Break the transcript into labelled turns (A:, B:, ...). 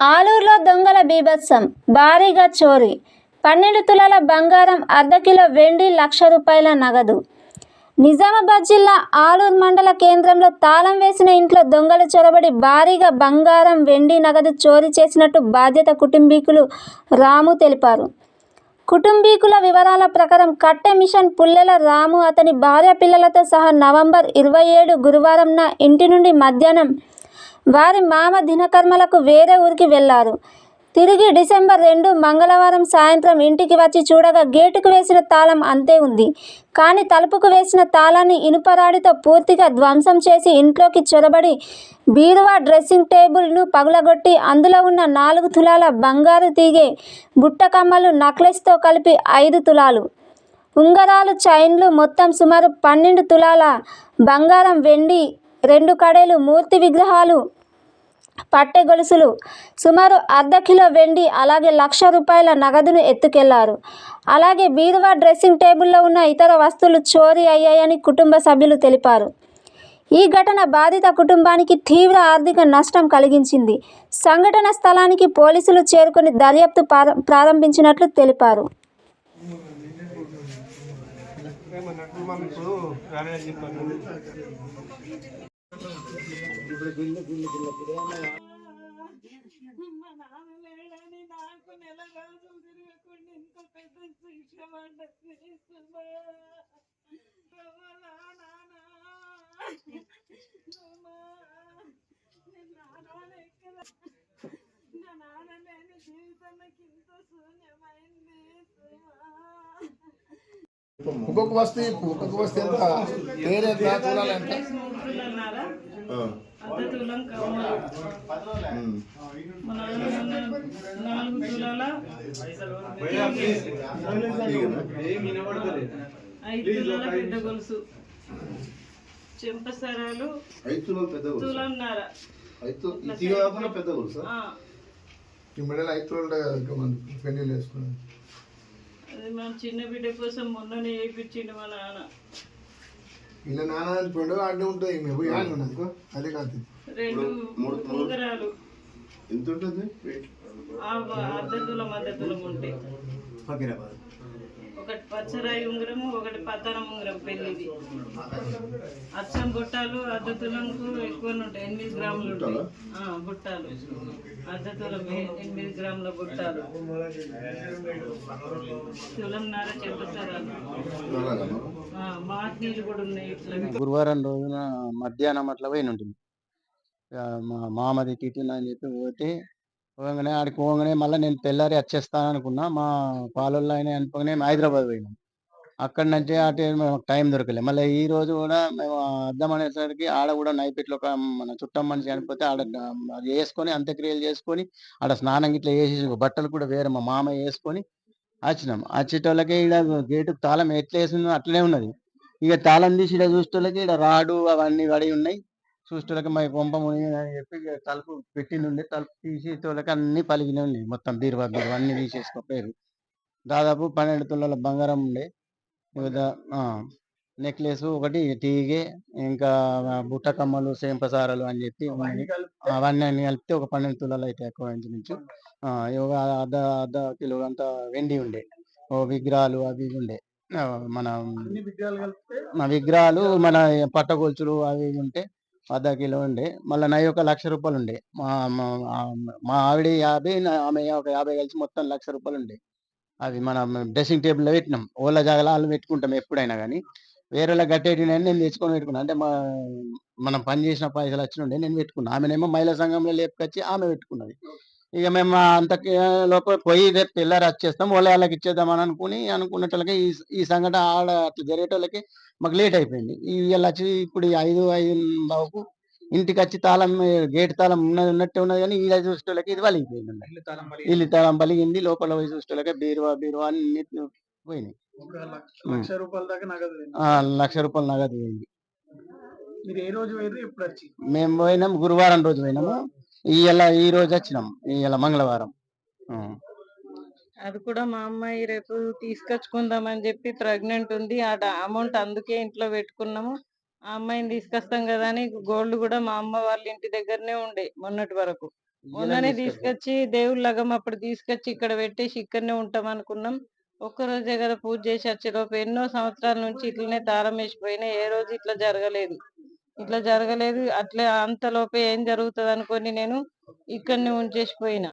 A: ఆలూరులో దొంగల బీభత్సం భారీగా చోరీ పన్నెండు తులాల బంగారం అర్ధ కిలో వెండి లక్ష రూపాయల నగదు. నిజామాబాద్ జిల్లా ఆలూరు మండల కేంద్రంలో తాళం వేసిన ఇంట్లో దొంగలు చొరబడి భారీగా బంగారం వెండి నగదు చోరీ చేసినట్టు బాధ్యత కుటుంబీకులు రాము తెలిపారు. కుటుంబీకుల వివరాల ప్రకారం కట్టె మిషన్ పుల్లెల రాము అతని భార్య పిల్లలతో సహా నవంబర్ ఇరవై ఏడు గురువారంన ఇంటి నుండి మధ్యాహ్నం వారి మామ దినకర్మలకు వేరే ఊరికి వెళ్ళారు తిరిగి డిసెంబర్ రెండు మంగళవారం సాయంత్రం ఇంటికి వచ్చి చూడగా గేటుకు వేసిన తాళం అంతే ఉంది. కానీ తలుపుకు వేసిన తాళాన్ని ఇనుపరాడితో పూర్తిగా ధ్వంసం చేసి ఇంట్లోకి చొరబడి బీరువా డ్రెస్సింగ్ టేబుల్ను పగులగొట్టి అందులో ఉన్న నాలుగు తులాల బంగారు తీగే బుట్టకమ్మలు నక్లెస్తో కలిపి ఐదు తులాలు. ఉంగరాలు చైన్లు మొత్తం సుమారు పన్నెండు తులాల బంగారం వెండి రెండు కడేలు మూర్తి విగ్రహాలు పట్టె గొలుసులు సుమారు అర్ధ కిలో వెండి అలాగే లక్ష రూపాయల నగదును ఎత్తుకెళ్ళారు. అలాగే బీరువా డ్రెస్సింగ్ టేబుల్లో ఉన్న ఇతర వస్తువులు చోరీ అయ్యాయని కుటుంబ సభ్యులు తెలిపారు. ఈ ఘటన బాధిత కుటుంబానికి తీవ్ర ఆర్థిక నష్టం కలిగించింది. సంఘటన స్థలానికి పోలీసులు చేరుకొని దర్యాప్తు ప్రారంభించినట్లు తెలిపారు.
B: ఇప్పుడు రాలేదని చెప్పాను
C: మా నాన్న లేడని నాకు నెల రోజులు తిరగకుండా ఇంత పెద్ద శిక్ష పడ్డది సుమా. నాన్న. నాన్న నా నాన్న లేని జీవితం నాకు ఇంత శూన్యమైంది సుమా.
D: ఒక్కొక్క వస్తువు చెప్పు. ఒక్కొక్క వస్తువు ఎంత?
C: ఐదు తులాల పెద్ద గొలుసు చెంపసరాలు
D: పెద్ద గొలుసు. పెద్ద ఈ మెడల్ ఐదు తులాలు కదా ఇంకా మంది పెళ్ళిళ్ళు వేసుకుని
C: అది మా చిన్న బిడ్డ కోసం మొన్ననే వేయించిండు మా నాన్న.
D: ఇలా నాన్న పండుగ ఆడే ఉంటుంది మేము పోయి ఆడి అనుకో అదే కాదు.
C: రెండు ఉంగరాలు.
D: ఎంత ఉంటుంది
C: ఆ వ- అర్ధ తులం అర్ధ తులం ఉంటాయి ఒకటి పచ్చరాయి ఉంగరము ఒకటి పత్తనం ఉంగరం పెళ్ళిది అచ్చం బుట్టాలు అర్ధ తులంకు ఎక్కువ ఉంటాయి ఎనిమిది గ్రాములు ఉంటాయి. బుట్టాలు. అర్ధ తులం ఎనిమిది గ్రాముల బుట్టాలు. తులంన్నర చెప్పుతారు మాట్నీళ్ళు కూడా ఉన్నాయి
E: గురువారం రోజున మధ్యాహ్నం అట్లా పోయిన ఉంటుంది మా మామది టిటిన్ అని చెప్పి పోతే పోగానే ఆడికి పోగానే మళ్ళీ నేను తెల్లారి వచ్చేస్తాను అనుకున్నా మా పాలల్లో ఆయన అనుకోగానే మేము హైదరాబాద్ పోయినాం. అక్కడి నుంచి అటు మాకు టైం దొరకలేదు మళ్ళీ ఈ రోజు కూడా మేము అర్థం అనేసరికి ఆడ కూడా నైపేట్లో ఒక మన చుట్టం మనిషి చనిపోతే ఆడ వేసుకొని అంత్యక్రియలు చేసుకొని ఆడ స్నానం ఇట్లా వేసి బట్టలు కూడా వేరే మా మామ వేసుకొని వచ్చినాం. వచ్చేటోళ్ళకి ఈడ గేటుకు తాళం ఎట్లా వేసిందో అట్లనే ఉన్నది. ఇక తాళం తీసి ఇక్కడ చూసేటోళ్ళకి ఇక్కడ రాడు అవన్నీ పడి ఉన్నాయి. చూసేటోళ్ళకి మా కొంప మునిగింది అని చెప్పి తలుపు పెట్టింది ఉండే తలుపు తీసేటోళ్ళకి అన్ని పలిగిన ఉన్నాయి మొత్తం బీరువా బీరువా అన్ని తీసేసుకోపోయారు దాదాపు పన్నెండు తులాల బంగారం ఉండే. నెక్లెస్ ఒకటి టీగే ఇంకా బుట్ట కమ్మలు సేంపసారలు అని చెప్పి. అవన్నీ అన్ని కలిపితే ఒక పన్నెండు తులాలు అయితే ఎక్కువ ఇంచుమించు ఒక అర్ధ అర్ధ కిలో అంత వెండి ఉండే. ఓ విగ్రహాలు అవి ఉండే. మన విగ్రహాలు మన పట్టగొలుచులు అవి ఉంటే అర్ధ కిలో ఉండే. మళ్ళీ నై ఒక లక్ష రూపాయలు ఉండే. మా మా ఆవిడ యాభై ఆమె ఒక యాభై కలిసి మొత్తం లక్ష రూపాయలు ఉండే. అవి మనం డ్రెస్సింగ్ టేబుల్లో పెట్టినాం. ఓళ్ళ వాళ్ళు పెట్టుకుంటాం ఎప్పుడైనా కానీ వేరేలా కట్టేటి నేను తెచ్చుకొని పెట్టుకున్నాను అంటే మా మనం పని చేసిన పైసలు వచ్చి ఉండే నేను పెట్టుకున్నాను ఆమెనేమో మహిళా సంఘంలో లేపుకొచ్చి ఆమె పెట్టుకున్నది. ఇక మేము అంత లోపల పోయి రేపు తెల్లారి వచ్చేస్తాం. వాళ్ళ వాళ్ళకి ఇచ్చేద్దామని అనుకుని అనుకున్నట్లకి ఈ ఈ సంఘటన ఆడ అట్లా జరిగేటోళ్ళకి మాకు లేట్ అయిపోయింది. ఈ వీళ్ళు వచ్చి ఇప్పుడు ఐదు ఐదు బాబుకు ఇంటికి వచ్చి తాళం గేట్ తాళం ఉన్నది ఉన్నట్టే ఉన్నది కానీ ఈ చూసేటోళ్ళకి ఇది వలిగిపోయింది అన్నమాట. ఇల్లు తాళం పలిగింది లోపల పోయి చూసేటోళ్ళకి బీరువా బీరువా అన్ని పోయినాయి.
B: లక్ష రూపాయల దాకా నగదు పోయింది.
E: ఆ, లక్ష రూపాయలు నగదు పోయింది. మేము పోయినాం గురువారం రోజు పోయినాము. ఇవాళ ఈ రోజు వచ్చినాం ఇవాళ మంగళవారం.
C: అది కూడా మా అమ్మాయి రేపు తీసుకొచ్చుకుందాం అని చెప్పి ప్రెగ్నెంట్ ఉంది. ఆ అమౌంట్ అందుకే ఇంట్లో పెట్టుకున్నాము. ఆ అమ్మాయిని తీసుకొస్తాం కదా అని గోల్డ్ కూడా మా అమ్మ వాళ్ళ ఇంటి దగ్గరనే ఉండే మొన్నటి వరకు. మొన్ననే తీసుకొచ్చి. దేవుళ్ళగం అప్పుడు తీసుకొచ్చి ఇక్కడ పెట్టేసి ఇక్కడనే ఉంటాం అనుకున్నాం. ఒక్క రోజే కదా పూజ చేసి వచ్చేలోపు ఎన్నో సంవత్సరాల నుంచి ఇట్లనే తారం వేసిపోయినా ఏ రోజు ఇట్లా జరగలేదు. ఇట్లా జరగలేదు. అట్లే అంతలోపే ఏం జరుగుతుంది అనుకొని నేను ఇక్కడనే ఉంచేసి పోయిన